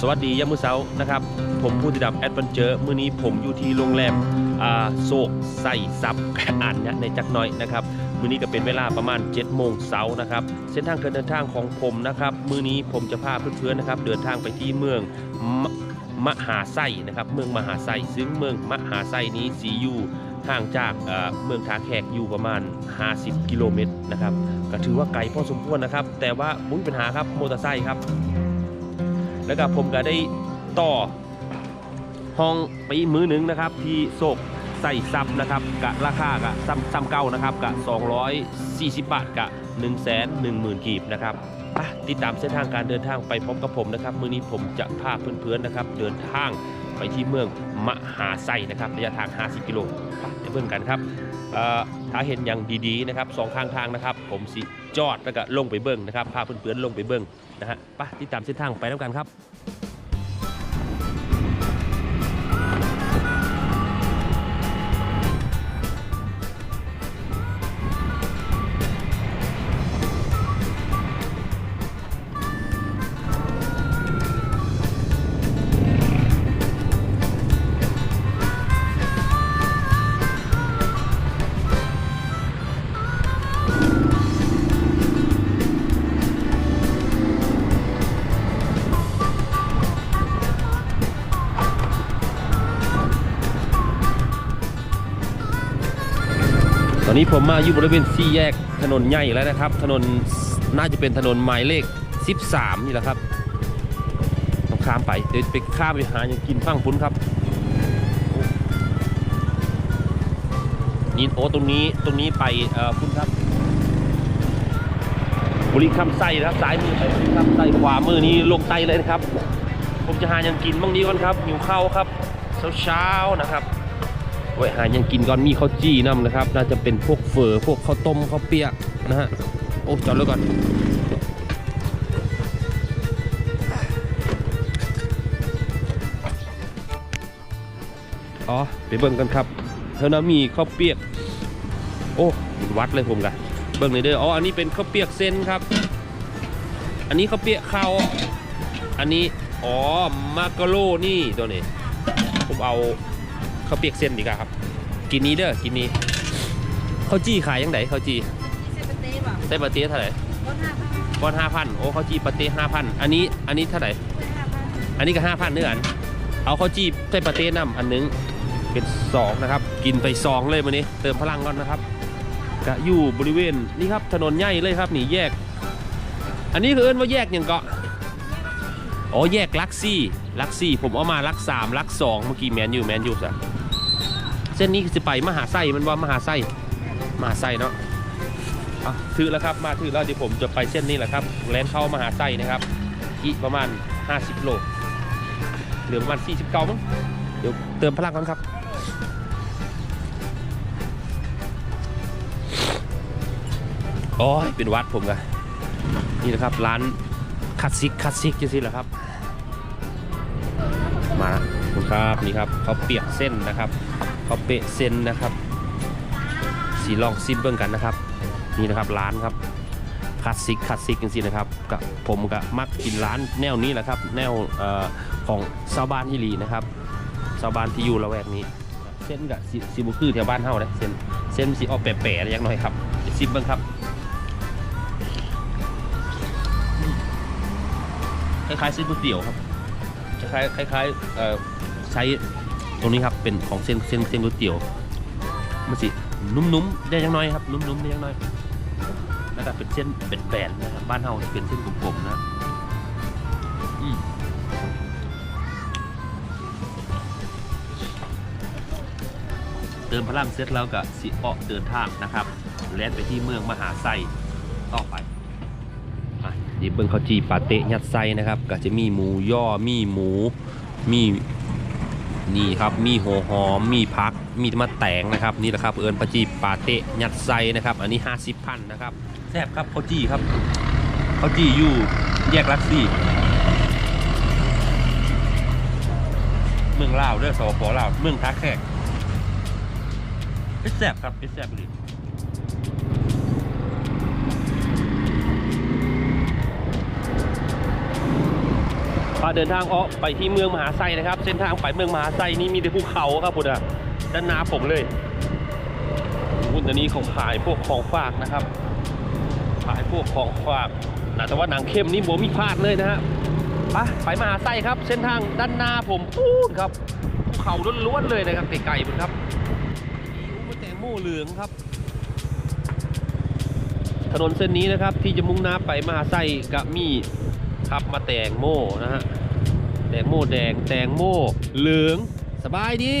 สวัสดียามมื้อเช้านะครับ ผมผู้ติดตามแอดเวนเจอร์มื้อนี้ผมอยู่ที่โรงแรมโศกใส่ซับอ่านเนี่ยในจักน้อยนะครับมื้อนี้ก็เป็นเวลาประมาณ7โมงเช้านะครับ เส้นทางการเดินทางของผมนะครับ มื้อนี้ผมจะพาเพื่อนๆนะครับ เดินทางไปที่เมืองมมหาไส้นะครับ เมืองมหาไส้ซึ่งเมืองมหาไส้นี้สีอยู่ห่างจากเอ่อเมืองท่าแขกอยู่ประมาณ 50 กิโลเมตรนะครับ ก็ถือว่าไกลพอสมควรนะครับ แต่ว่ามุ้งปัญหาครับมอเตอร์ไซค์ครับ แล้วก็ผมก็ได้ต่อห้องไปอีกมือหนึ่งนะครับ ที่โศกใส่ซับนะครับกะราคากะซ้ำซ้ำเก้านะครับกะ240 บาทกะ1 1 0 0 0 0กีบนะครับติดตามเส้นทางการเดินทางไปพร้อมกับผมนะครับมื้อนี้ผมจะพาเพื่อนๆนะครับ เดินทางไปที่เมืองมหาไซนะครับระยะทาง 50 กิโลเดี๋ยวเพื่อนกันครับถ้าเห็นอย่างดีๆนะครับสองข้างทางนะครับ ผมสิ จอดแล้วก็ลงไปเบิ้งนะครับพาเพื่อนๆลงไปเบิ้งนะฮะไปติดตามเส้นทางไปแล้วกันครับ อนนี้ผมมาอยู่บริเวณสี่แยกถนนใหญ่แล้วนะครับ ถนนน่าจะเป็นถนนหมายเลข 13 นี่แหละครับต้องข้ามไปเดี๋ยวไปข้ามไปหาอย่างกินฟังพุ้นครับนี่โอ้ตรงนี้ตรงนี้ไปเอ่อพุ้นครับ บรีคำไส้นะครับซ้ายมือไปบรีคำไส้ขวามือนี้ลงไตเลยนะครับ ผมจะหาอย่างกินบ้างนี้ก่อนครับหิวข้าวครับเช้าๆนะครับ ไว้หายังกินก่อนมีข้าวจี้น้ำนะครับ น่าจะเป็นพวกเฟอพวกข้าวต้มข้าวเปียกนะฮะโอ้จอดรถก่อนอ๋อไปเบิ่งกันครับเท่านั้นมีข้าวเปียก โอ้วัดเลยผมกันเบิ่งเลยเด้ออ๋ออันนี้เป็นข้าวเปียกเส้นครับ อันนี้ข้าวเปียกข้าวอันนี้อ๋อมาการโรนี่ตัวนี้ผมเอา ข้าวเปียกเส้นดีกว่าครับ กินนี้เด้อกินนี้ข้าวจี้ขายยังไงข้าวจี้เซปเต้ป่ะไส้ปาเต้เท่าไหร่รถห้าพันบอนห้าพันโอ้ข้าวจี้ปาเต้ห้าพันอันนี้อันนี้เท่าไหร่เว้นห้าพันอันนี้ก็ห้าพันเนื้ออันเอาข้าวจี้ไส้ปาเต้น้ำอันหนึงเป็นสองนะครับ กินไปสองเลยวันนี้ เติมพลังก่อนนะครับก็อยู่บริเวณนี่ครับถนนใหญ่เลยครับนี่แยก อันนี้คือเอิ้นว่าแยกหยังเกาะอ๋อแยกลักซี่ลักซี่ผมเอามาลักสามลักสองเมื่อกี้แมนยูแมนยูสะ เส้นนี้คือจะไปมหาไส้มันว่ามหาไส้มหาไส้เนาะอะถือแล้วครับมาถือแล้วเดี๋ยวผมจะไปเส้นนี้แหละครับแลนเข้ามหาไส้นะครับอีกประมาณ 50 โลเหลือประมาณ 49มั้งเดี๋ยวเติมพลังก่อนครับโอ้ยเป็นวัดผมกันนี่นะครับร้านคลาสสิกคลาสสิกจังสิแหละครับ มาคุณครับนี่ครับเขาเปียกเส้นนะครับ ขาวเปะเส้นนะครับสีลองซิมเบิ้งกันนะครับ นี่นะครับร้านครับคลาสสิกคลาสสิกจังสินะครับกับผมกับมักกินร้านแนวนี้แหละครับ แนวเอ่อของชาวบ้านที่ลีนะครับชาวบ้านที่อยู่ละแวกนี้ เส้นกับสิบุคือแถวบ้านเฮาเลยเส้นเส้นสีออกแปะๆอะไรอย่างน้อยครับซิมเบิ้งครับคล้ายๆเส้นก๋วยเตี๋ยวครับคล้ายๆคล้ายๆใช้ รงนี้ครับเป็นของเส้นเส้นเส้นก๋วยเตี๋ยวมันสินุ่มๆได้ยังน้อยครับนุ่มๆได้ยังน้อยแล้วก็เป็นเส้นเป็นแบนๆนะครับบ้านเฮาเป็นเส้นกลมๆนะอืมเติมพลังเสร็จแล้วก็สิออกเดินทางนะครับแล่นไปที่เมืองมหาไซต่อไปอะนี่เบิ้งข้าวจีปาเตะยัดไส้นะครับ ก็จะมีหมูย่อมีหมูมี นี่ครับมีหัวหอมมีพักมีมะแตงนะครับนี่แหละครับเอิญปาจีปาเตะยัดไซนะครับ อันนี้ 50พันนะครับแซ่บครับข้าวจี้ครับข้าวจี้อยู่แยกลักซี่เมืองลาวเด้อสปปลาวเมืองท่าแขกเป็นแซ่บครับเป็นแซ่บเลย ไปาเดินทางออกไปที่เมืองมหาไซนะครับ เส้นทางไปเมืองมหาไซนี่มีแต่ภูเขาครับพุทธะด้านหน้าผมเลยวุ้นอันนี้ของขายพวกของฝากนะครับ ขายพวกของฝากนะแต่ว่าหนังเข้มนี่ผมมีพลาดเลยนะฮะไปไปมหาไซครับ เส้นทางด้านหน้าผมพูดครับภูเขาล้วนๆเลยนะครับไกลๆมันครับนี่มันแตงโมเหลืองครับ ถนนเส้นนี้นะครับที่จะมุ่งหน้าไปมหาไซกะมี ขับมาแตงโมนะฮะแตงโมแดงแตงโมเหลืองสบายดี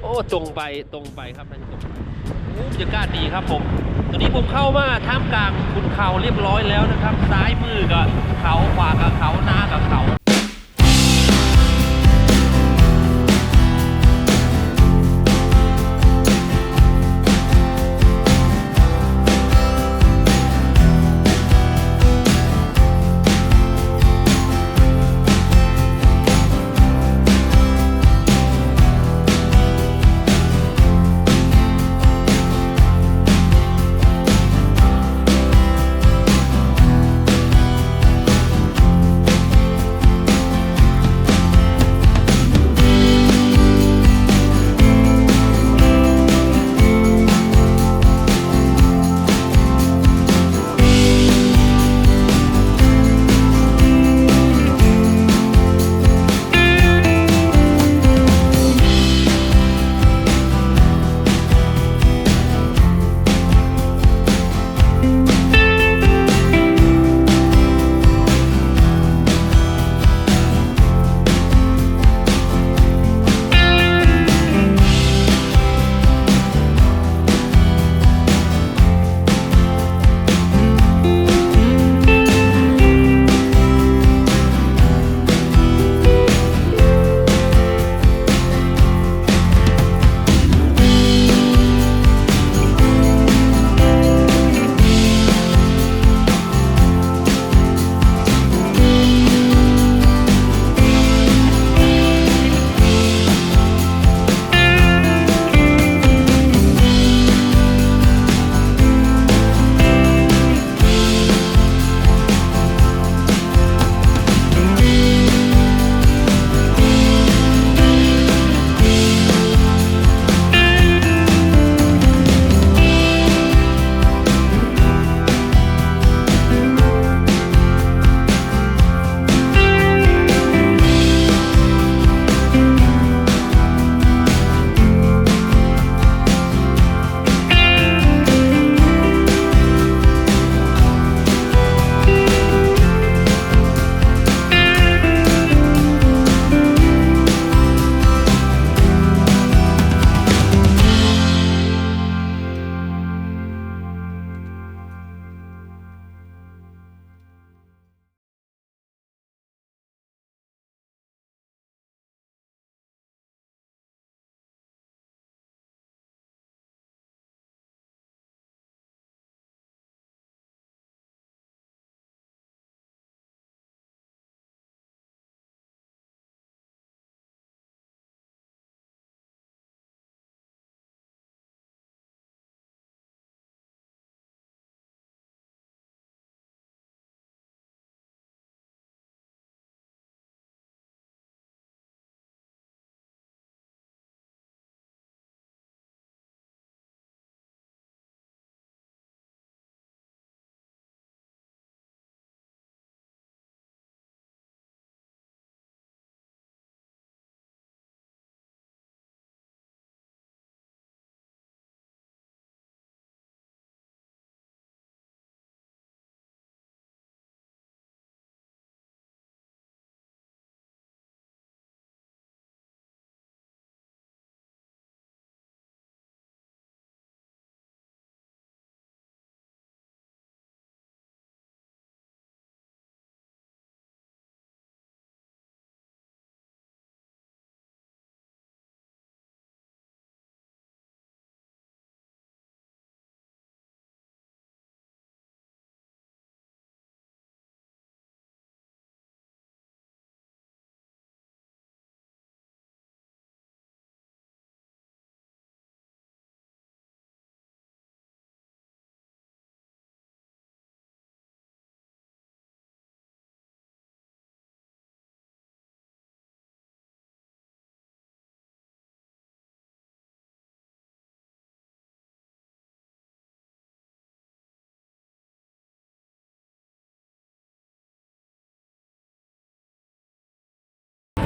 โอ้ตรงไปตรงไปครับท่านผู้ชมโอ้บรรยากาศดีครับผมตอนนี้ผมเข้ามาท่ามกลางคุณเขาเรียบร้อยแล้วนะครับ ซ้ายมือกับเขาขวากับเขาหน้ากับเขา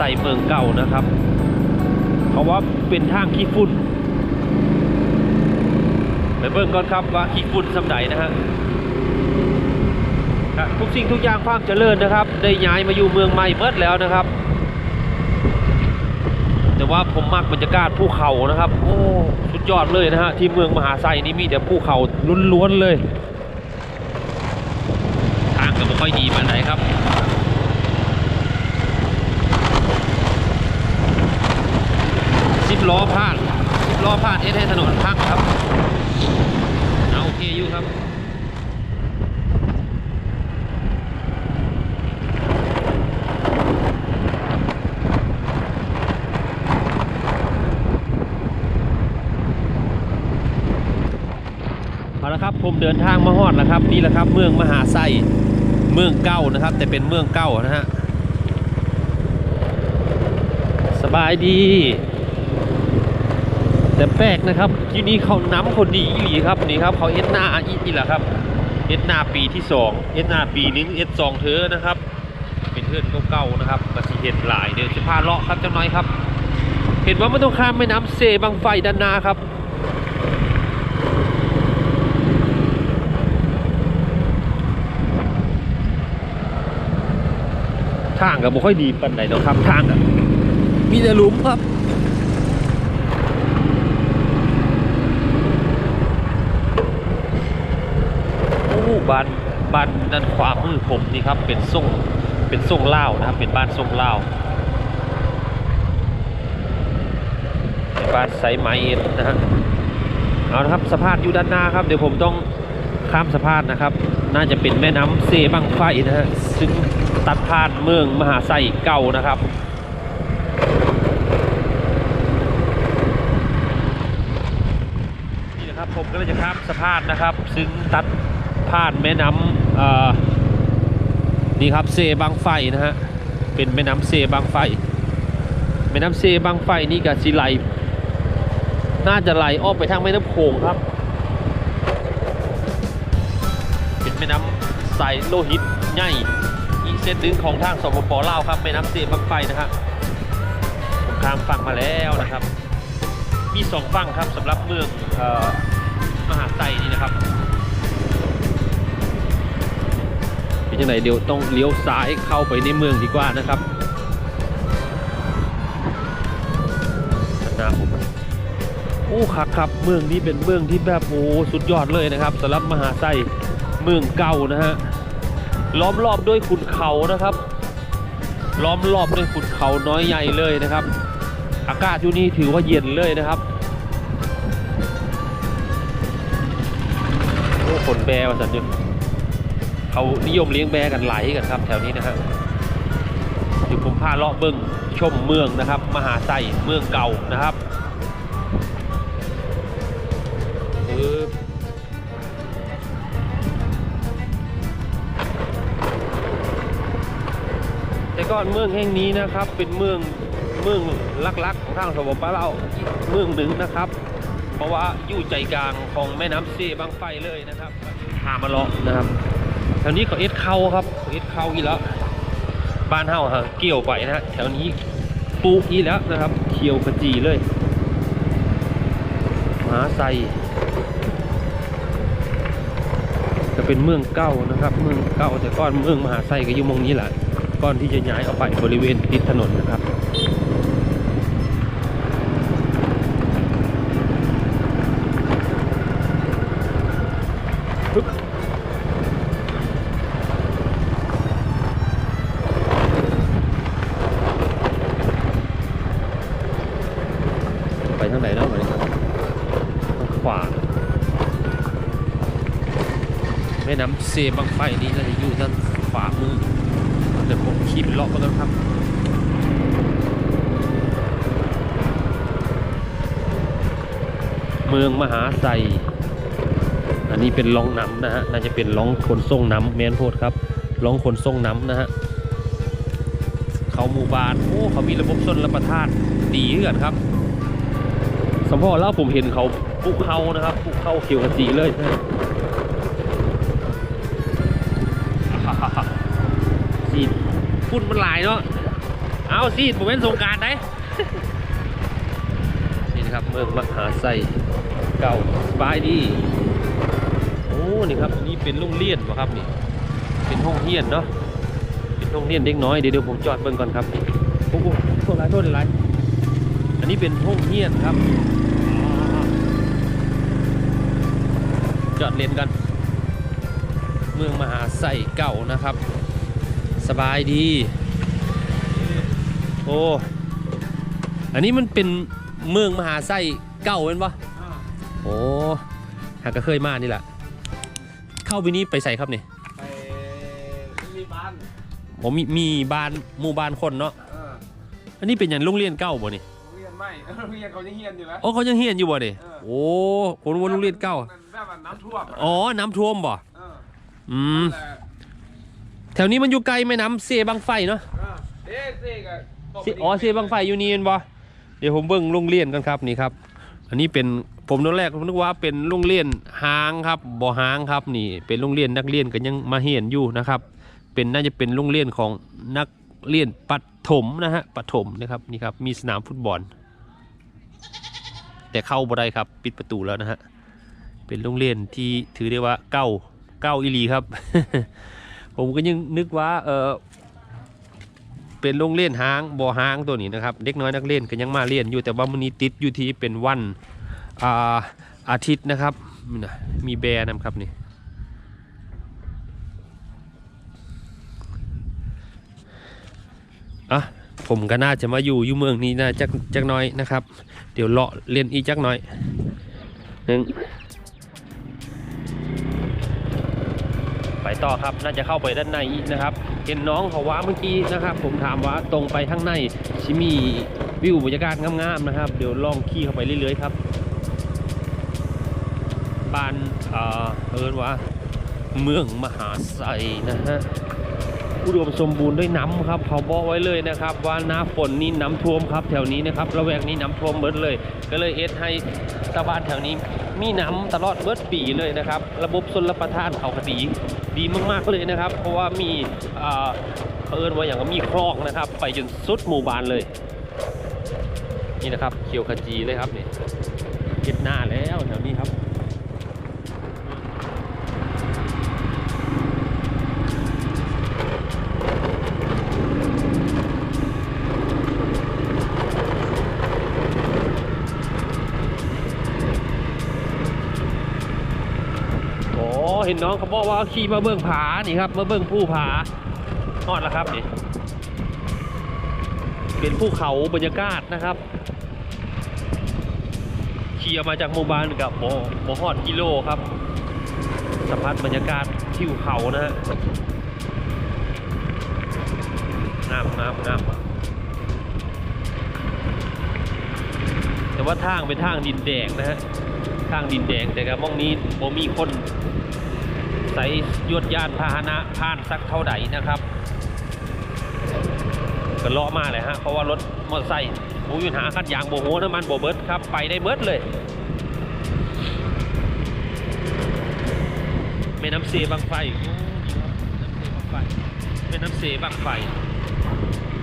ไซเมืองเก่านะครับเขาว่าเป็นทางขี้ฝุ่นไปเบิ่งก่อนครับว่าขี้ฝุ่นสำใดนะฮะทุกสิ่งทุกอย่างความเจริญนะครับ ได้ย้ายมาอยู่เมืองใหม่เบิดแล้วนะครับ แต่ว่าผมมักบรรยากาศภูเขานะครับ โอ้สุดยอดเลยนะฮะที่เมืองมหาไซนี่มีแต่ภูเขาล้วนๆเลย ทางก็ไม่ค่อยดีมาไหนครับ สิบล้อพลาดสิบล้อพลาดเอสให้ถนนพังครับเอาโอเคอยู่ครับเอาละครับผมเดินทางมาฮอดแล้วครับนี่แหละครับ เมืองมหาไซเมืองเก่านะครับ แต่เป็นเมืองเก่านะฮะสบายดี แต่แปลกนะครับที่นี่เขาน้ำคนดีอีหลีครับนี่ครับเขาเอ็ดหน้าอีอีแหละครับเอ็ดหน้าปีที่สองเอ็ดหน้าปีหนึงเอ็ดสองเธอนะครับ เป็นเพื่อนเก่าๆนะครับมาสิเห็นหลายเดี๋ยวจะพาเลาะครับเจังน้อยครับ เห็นว่าไม่ต้องข้ามแม่น้ำเซบางไฟด้านหน้าครับทางก็บบ่ค่อยดีปานใดเนาะครับทางอะมีแต่หลุมครับ โอ้ บ้านบ้านด้านขวามือผมนี่ครับเป็นทรงเป็นทรงเล่านะครับ เป็นบ้านทรงเล่าเป็นบ้านไซไมเอ็นนะฮะเอาละครับสะพานอยู่ด้านหน้าครับ เดี๋ยวผมต้องข้ามสะพานนะครับ น่าจะเป็นแม่น้ำเซบังไฟนะฮะซึ่งตัดผ่านเมืองมหาไซเก่านะครับนี่นะครับผมก็เลยจะข้ามสะพานนะครับ ซึ่งตัด ผ่านแม่น้ำนี่ครับเซบางไฟนะฮะเป็นแม่น้ำเซบางไฟ แม่น้ำเซบางไฟนี่กับสิไหลน่าจะไหลออกไปทางแม่น้ำโขงครับ เป็นแม่น้ำสายโลหิตใหญ่อีเส้นหนึ่งของทางสปปลาวครับแม่น้ำเซบางไฟนะฮะผมข้ามฝั่งมาแล้วนะครับ มีสองฝั่งครับสำหรับเมืองออมหาไซนี่นะครับ เป็นยังไงเดี๋ยวต้องเลี้ยวซ้ายเข้าไปในเมืองดีกว่านะครับหน้าผมโอ้ครับครับเมืองนี้เป็นเมืองที่แบบโอ้สุดยอดเลยนะครับสำหรับมหาไซเมืองเก่านะฮะล้อมรอบด้วยขุนเขานะครับ ล้อมรอบด้วยขุนเขาน้อยใหญ่เลยนะครับ อากาศอยู่นี่ถือว่าเย็นเลยนะครับโอ้คนแบว่าสันอยู่ เขานิยมเลี้ยงแบกันหลายกันครับ แถวนี้นะฮะเดี๋ยวผมพาเลาะเบิ้งชมเมืองนะครับ มหาไซเมืองเก่านะครับแต่ก่อนเมืองแห่งนี้นะครับ เป็นเมืองเมืองลักๆของทางสปปลาวอีกเมืองหนึ่งนะครับ เพราะว่าอยู่ใจกลางของแม่น้ำเซบางไฟเลยนะครับพามาเลาะนะครับ แถวนี้เขาเอ็ดเข้าครับเอ็ดเข้าอีกแล้ว บ้านเฮาฮะเกี่ยวไปนะฮะแถวนี้ปลูกอีกแล้วนะครับเขียวขจีเลยมหาไซจะเป็นเมืองเก่านะครับ เมืองเก่าแต่ก่อนเมืองมหาไซก็อยู่มงนี้แหละก่อนที่จะย้ายออกไปบริเวณติดถนนนะครับ เซบังไฟนี่น่าจะอยู่ด้านขวามือเดี๋ยวผมขี่ไปเลาะก็แล้วครับเมืองมหาไซอันนี้เป็นล่องน้ำนะฮะ น่าจะเป็นล่องขนส่งน้ำแมนโพดครับล่องขนส่งน้ำนะฮะ เขาหมู่บ้าน โอ้ เขามีระบบชนรับประทานดีเหมือนครับสมพอแล้วผมเห็นเขาปลูกเขานะครับปลูกเขาเขียวขจีเลย ฝุ่นมันหลายเนาะเอาสิผมเป็นสงกรารได้นี่นะครับเมืองมหาไซเก่าสบายดีโอ้นี่ครับนี่เป็นโรงเรียนป่ะครับนี่เป็นห้องเรียนเนาะเป็นห้องเรียนเด็กน้อยเดี๋ยวเดี๋ยวผมจอดเบิ่งก่อนครับนี่โอ้โหโทษหลายโทษหลายอันนี้เป็นห้องเรียนครับจอดเลนกัน เมืองมหาไซเก่านะครับส บายดี โอ้ อันนี้มันเป็นเมืองมหาไซเก่าเป็นปะโอ้หากก็เคยมานี่แหละ เข้าไปนี้ไปใส่ครับนี่ไปมีบ้านผมมีมีบ้านหมู่บ้านคนเนาะเอออันนี้เป็นอย่างโรงเรียนเก่าบ่นี่โรงเรียนไม่โรงเรียนเขาจะเฮียนอยู่แล้วโอ้เขายังเฮียนอยู่บ่นี่เออโอ้คนว่าโรงเรียนเก่าแบบว่าน้ำท่วมะอ๋อน้ำท่วมบ่เอออืมนั่น แหละแถวนี้มันอยู่ไกลแม่น้ำเซบังไฟเนาะเออเอ๊ะเซ่ก็บกสิอ๋อเซบังไฟอยู่นี่เห็นบ่เดี๋ยวผมเบิ่งโรงเรียนกันครับนี่ครับ อันนี้เป็นผมตอนแรกผมนึกว่าเป็นโรงเรียนห้างครับบ่ห้างครับนี่ เป็นโรงเรียนนักเรียนก็ยังมาเรียนอยู่นะครับ เป็นน่าจะเป็นโรงเรียนของนักเรียนปฐมนะฮะปฐมนะครับนี่ครับมีสนามฟุตบอล แต่เข้าบ่ได้ครับปิดประตูแล้วนะฮะเป็นโรงเรียนที่ถือได้ว่าเก้าเก้าอีหลีครับ ผมก็ยังนึกว่าเออเป็นโรงเรียนห้างบ่อห้างตัวนี้นะครับเด็กน้อยนักเรียนก็ยังมาเรียนอยู่แต่ว่ามื้อนี้ติดอยู่ที่เป็นวันอ่าอาทิตย์นะครับมีแบร์นำครับนี่อะผมก็น่าจะมาอยู่อยู่เมืองนี้นะจักจักน้อยนะครับ เดี๋ยวเลาะเรียนอีกจักน้อยหนึ่ง ไปต่อครับน่าจะเข้าไปด้านในอีกนะครับเห็นน้องเขาว่าเมื่อกี้นะครับ ผมถามว่าตรงไปข้างในชิมีวิวบรรยากาศงามๆนะครับ เดี๋ยวลองขี่เข้าไปเรื่อยๆครับบ้านเออเอินว่าเมืองมหาไซนะฮะอุดมสมบูรณ์ด้วยน้ำครับเขาบอกไว้เลยนะครับ ว่าหน้าฝนนี่น้ำท่วมครับ แถวนี้นะครับระแวกนี้น้ำท่วมเบิดเลย ก็เลยเอ็ดให้ชาวบ้านแถวนี้มีน้ำตลอดเบิดปีเลยนะครับ ระบบชนรับประทานเขาคดี ดีมากๆเลยนะครับ เพราะว่ามีเขาเอินว่าอย่างก็มีคลองนะครับ ไปจนสุดหมู่บ้านเลย นี่นะครับเขียวขจีเลยครับนี่เก็บหน้าแล้วแถวนี้ครับ ห็นน้องเขาบอกว่าขี่มาเบื้องผานี่ครับมาเบื้องผู้ผาฮอดแล้วครับนี่เป็นภูเขาบรรยากาศนะครับขี่ออกมาจากหมู่บ้านกับโบโบฮอดกิโลครับสัมผัสบรรยากาศทิวเขานะฮะงามงามงามแต่ว่าทางเป็นทางดินแดงนะฮะทางดินแดงแต่กับมองนี้บ่มีคน ใส่ยวดยานพาหนะผ่านสักเท่าใดนะครับก็เลาะมาเลยฮะเพราะว่ารถมอเตอร์ไซค์บูยุนหาคัดยางโบโหน้ำมันโบเบิร์ดครับไปได้เบิร์ดเลยแม่น้ำเซบางไฟแม่น้ำเซบางไฟ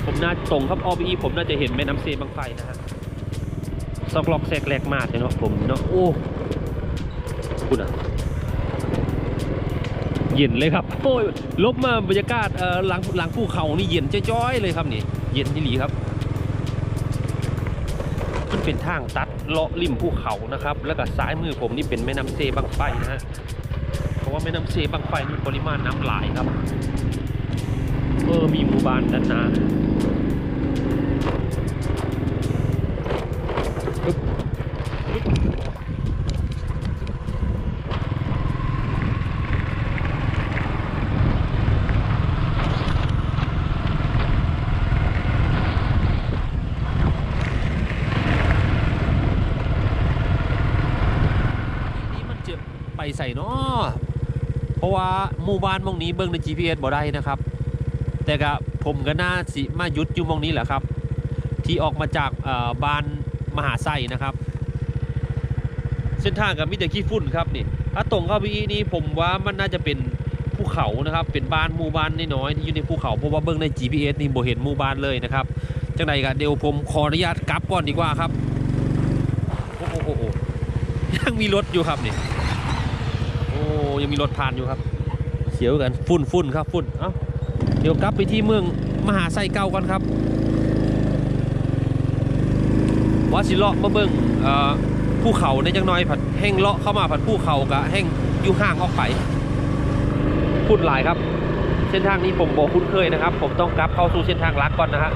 ผมน่าตรงครับออีผมน่าจะเห็นแม่น้ำเซบางไฟนะฮะซอกล็อกแซกแลกมากเลยเนาะผมเนาะโอ้คุณอะ เย็นเลยครับโอ้ยลบมาบรรยากาศเอ่อหลังหลังภูเขานี่เย็นจ้อยๆเลยครับนี่ เย็นที่หลีครับ มันเป็นทางตัดเลาะริมภูเขานะครับ แล้วก็ซ้ายมือผมนี่เป็นแม่น้ำเซบางไฟนะฮะเพราะว่าแม่น้ำเซบางไฟมีปริมาณน้ำหลายครับเออมีหมู่บ้านด้านหน้า นี่มันจะไปใส่เนาะเพราะว่าห มู่บ้านมองนี้เบิ่งใน GPS บ่ได้นะครับ แต่ก็ผมก็น่าสิมาหยุดอยู่มองนี้แหละครับ ที่ออกมาจากบ้านมหาไส้นะครับ เส้นทางกับมิแต่ขี้ฝุ่นครับนี่ถ้าตรงเข้าไปอีนี่ผมว่ามันน่าจะเป็นภูเขานะครับ เป็นบ้านหมู่บ้านน้อยๆที่อยู่ในภูเขาเพราะว่าเบิ่งใน GPS นี่บ่เห็นหมู่บ้านเลยนะครับจังใดกันเดี๋ยวผมขออนุญาตกลับก่อนดีกว่าครับโอ้โหโอ้โหยังมีรถอยู่ครับนี่โอ้ยังมีรถผ่านอยู่ครับ เสียวกันฝุ่นฝุ่นครับฝุ่นเอ้าเดี๋ยวกลับไปที่เมืองมหาไซเก่ากันครับว่าสิเลาะมาเบิ่งเอ่อภูเขาในจังน้อยผัดแห้งเลาะเข้ามาผัดภูเขากะแห้งอยู่ห่างออกไปฝุ่นหลายครับ เส้นทางนี้ผมบอกคุ้นเคยนะครับ ผมต้องกลับเข้าสู่เส้นทางลักก่อนนะฮะ